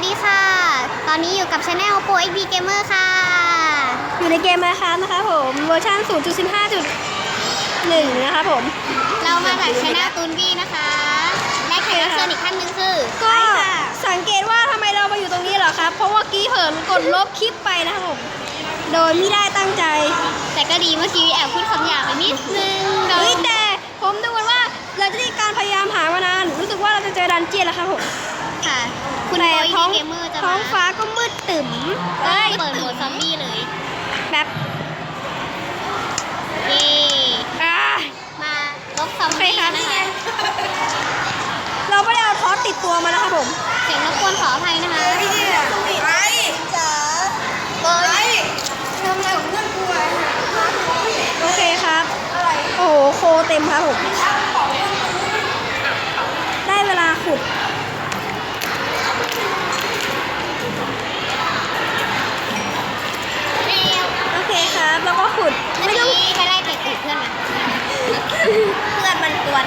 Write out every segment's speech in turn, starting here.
วัสดีค่ะ ตอนนี้อยู่กับช anel Pro XP Gamer ค่ะ อยู่ในเกมนะครับนะคะผมเวอร์ชัน0.15.1 นะครับผม เรามาจากช anel ตูนบี้นะคะ และแขกรับเชิญอีกท่านหนึงคือก็สังเกตว่าทำไมเรามาอยู่ตรงนี้เหรอครับ เพราะว่ากี้เหินกดลบคลิปไปนะครับผม โดยไม่ได้ตั้งใจ แต่ก็ดีเมื่อกี้แอบพูดคำหยาบไปนิดนึงโดเฮ้ยยแต่ผมดูกันว่าเราจะได้การพยายามหามานาน รู้สึกว่าเราจะเจอดันเจียนแล้วครับผม ค่ะ คุณแต่โปรท้อง XP Gamer จะท้อมางฟ้าก็มืดตึ๋มเอ้ยเปิดโหมดซอมบี้เลยแบบเย้อ่า มาลบซอมบี้กันนะคะเราไม่ได้เอาทอสติดตัวมานะครับผม เสียงรบกวนขออภัยนะคะไปจ๋าเฮ้ยทำอะไรของเพื่อนกูอะโอเคครับ โอ้โห โคเต็มครับผม ได้เวลาขุด โอเคครับ แล้วก็ขุด ไม่ไม่ต้ต้อองงไปไล่เตะตูดเพื่อนมาเพื่อนมันกวน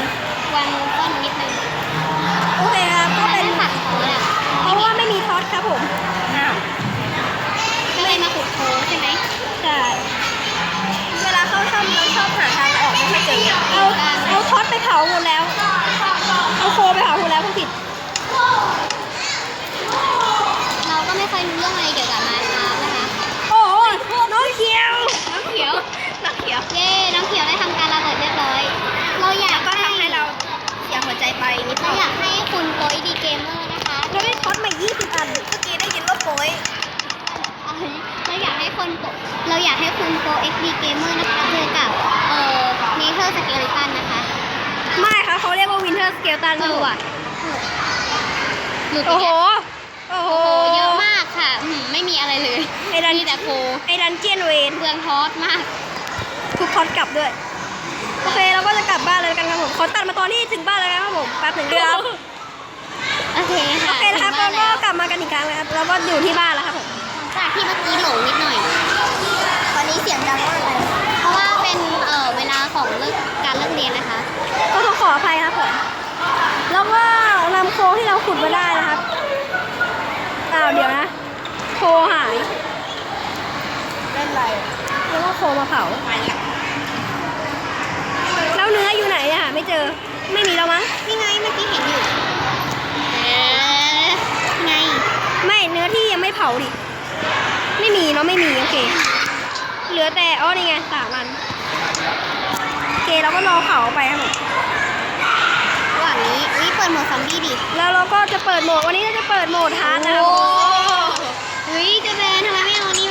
วันต้นนิดนึงโอเคครับก็แต่เป็นถ้าตัดคอน่ะเพราะว่าไม่มีทอสครับผมก็เลยมาขุดโค้งใช่ไหมใช่เวลาเข้าถ้ำเราชอบหาทางออกไม่ค่อยเจอเอาเอาทอสไปเผาหมดแล้ว เอาโคไปเผาหมดแล้วคุณผิด เราก็ไม่ค่อยรู้เรื่องอะไรเกี่ยวกับมาครับ คนโปเราอยากให้คุณโปเอ็กดีเกมเมอร์นะคะเจอกับเอ่อเนเธอร์สเกลิตันนะคะ ไม่ค่ะเขาเรียกว่าวินเทอร์สเกลตันเออว่ะหลุดโอ้อีกโหแล้วโอ้โห โอ้โหเยอะมากค่ะอืมไม่มีอะไรเลยไอ้ดัน มีแต่โคไอ้ดันเจียนเวนเปลืองทอสมาก ทุกทอสกลับด้วย โอเคเราก็จะกลับบ้านเลยกันครับผมขอตัดมาตอนที่ถึงบ้านแล้วนะครับผมแป๊บหนึ่งครับโอเคค่ะโอเคนะครับถึเรางบ้านก็แล้ว กลับมากันอีกครั้งนะครับเราก็อยู่ที่บ้านแล้วครับผมหลังจาก ที่เมื่อกี้หลงนิดหน่อย ตอนนี้เสียงดังมากเลยเพราะว่าเป็นเอ่อเวลาของเลิกการเลิกเรียนนะคะ ก็ต้องขออภัยครับผมแล้วก็นำโคที่เราขุดมาได้นะครับอ้าวเดี๋ยวนะโคหายเล่นไรแล้วก็โคมาเผาแล้วเนื้ออยู่ไหนอะหาไม่เจอไม่มีแล้วมั้งนี่ไงเมื่อกี้เห็นอยู่เอ๊ะไง ไม่เนื้อที่ยังไม่เผาดิ ไม่มีเนาะไม่มีโอเค เหลือแต่อ้อนี่ไงสามอันโอเคเราก็รอเผาไปครับผมระหว่างนี้อุ้ยเปิดโหมดซอมบี้ดิแล้วเราก็จะเปิดโหมดวันนี้เราจะเปิดโหมดฮาร์ดนะครับผมอุ้ยเจะแบนทำไมไม่เอานี่ม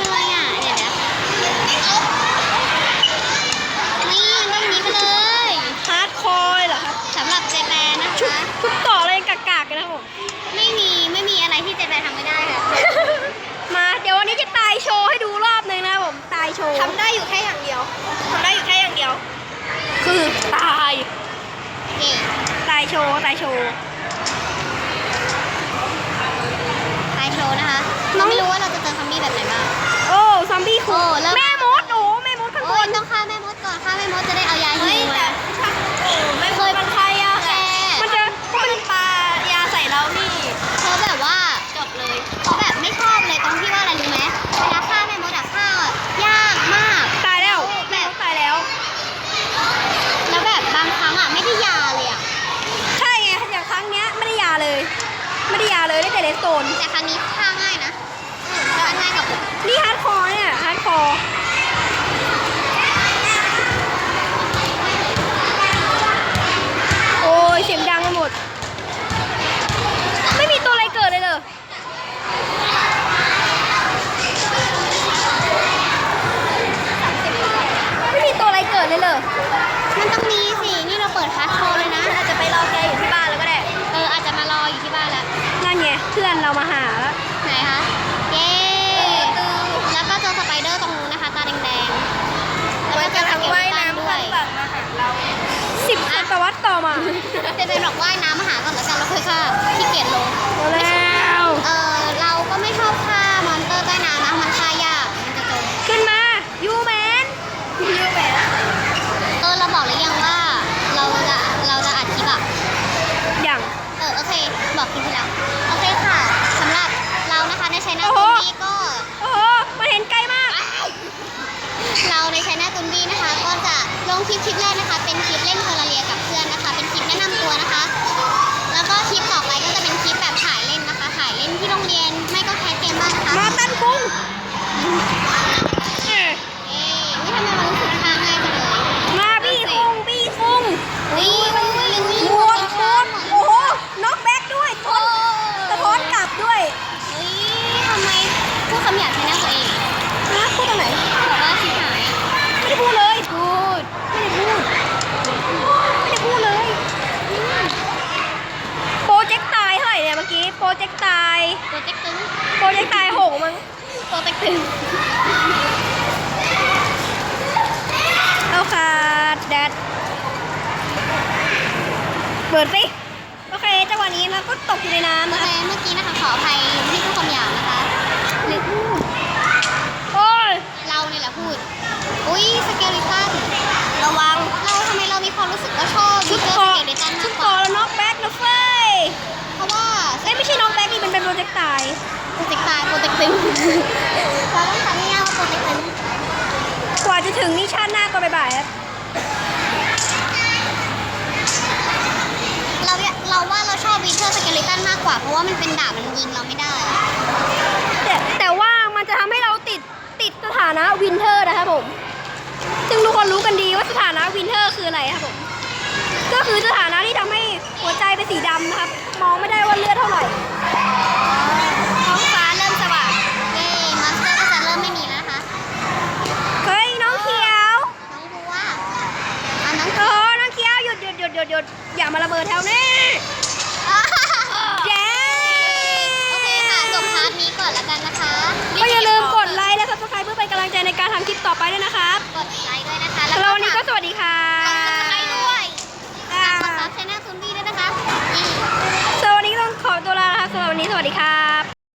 ทำได้อยู่แค่อย่างเดียวทำได้อยู่แค่อย่างเดียว คือตายเก๋ตายโชว์ตายโชว์ไลฟ์โชว์นะคะเราไม่รู้ว่าเราจะเจอซอมบี้แบบไหนบ้างโอ้ซอมบี้โอ้คุเริ่มแม่มดโอ้แม่มดข้างบโอ้ยนต้องฆ่าแม่มดก่อนฆ่าแม่มดจะได้เอายาฮิวมา ไม่เคยมันใครอะ แก มันจะมันปลายาใส่เรานี่ เขาแบบว่าจบเลยเขาแบบไม่ชอบเลยตรงที่ว่าอะไรรู้ไหมเวลาฆ่าแม่มดอะฆ่ายากมาก ตายแล้ว แบ แม่ บ มดตายแล้ว แล้วแบบบางครั้งอะไม่ได้ยาเลยอะ ใช่ไงอย่างครั้งเนี้ยไม่ได้ยาเลย ไม่ได้ยาเลยได้แต่เลสโตน แต่ครั้งนี้ฆ่าง่ายนะฆ่าง่ายกับผม นี่ฮาร์ดคอร์เนี่ยฮาร์ดคอร์โอ้ยเสียงดังไปหมด ไม่มีตัวอะไรเกิดเลยเหรอไม่มีตัวอะไรเกิดเลยเหรอ มันต้องมีสินี่เราเปิดฮาร์ดคอร์เลยนะ อาจจะไปรอแกอยู่ที่บ้านแล้วก็ได้ เอออาจจะมารออยู่ที่บ้านแล้ว นั่นไง เพื่อนเรามาหาแล้วไหนคะ เย้ แล้วก็เจอสไปเดอร์ตรงนู้นนะคะ ตาแดงๆ แล้วก็เจอสเกลตันด้วยสิบศตวรรษต่อมา เจเป็นบอกว่ายน้ำมาหาก่อนแล้วกันแล้วค่อยฆ่าขี้เกียจลงมาแล้ว คลิปคลิปแรกนะคะ เป็นคลิปเล่นทอร์เรียกับเพื่อนนะคะ เปิดสิโอเคจังหวะนี้เราก็ตกอยู่ในน้ำเมื่นะอครับเมื่อกี้นะคะขออภัยที่พูดคำหยาบนะคะหรือโอ้ยเราเนี่ยแหละพูด อุ้ยสเกลิตัน ระวัง เราทำไมเรามีความรู้สึกว่าชอบชุวิดเตอร์เกสอเกลิตันชุมาดกกเกอว่าแล้วน็อกแบ็กนะเฟ้ยเพราะว่าเอ้ยไม่ใช่น็อกแบ็กนี่มันเป็นโปรเจกต์ตาย โปรเจกต์ตายโปรเจกต์ตึงเราต้องทำให้ยากว่าโปรเจกต์ตึงกว่าจะถึงนี่ชาติหน้าก็บ่ายๆครับ เราเนี่ยเราว่าเราชอบวิเตอร์สเกลิตันมากกว่า เพราะว่ามันเป็นดาบมันยิงเราไม่ได้ แต่แต่ว่ามันจะทำให้เราติดติดสถานะวินเทอร์นะครับผม ซึ่งทุกคนรู้กันดีว่าสถานะวินเทอร์คืออะไรครับผม ก็คือสถานะที่ทำให้หัวใจเป็นสีดำนะครับ มองไม่ได้ว่าเลือดเท่าไหร่ ท้องฟ้าเริ่มสว่างเย้มาสเตอร์ก็จะเริ่มไม่มีแล้วนะคะ เฮ้ยน้องเขียวน้องบัวอะน้อง โอ้น้องเขียวหยุดหยุดหยุดหยุดหยุดอย่ามาระเบิดแถวนี้เไปด้วยนะครับ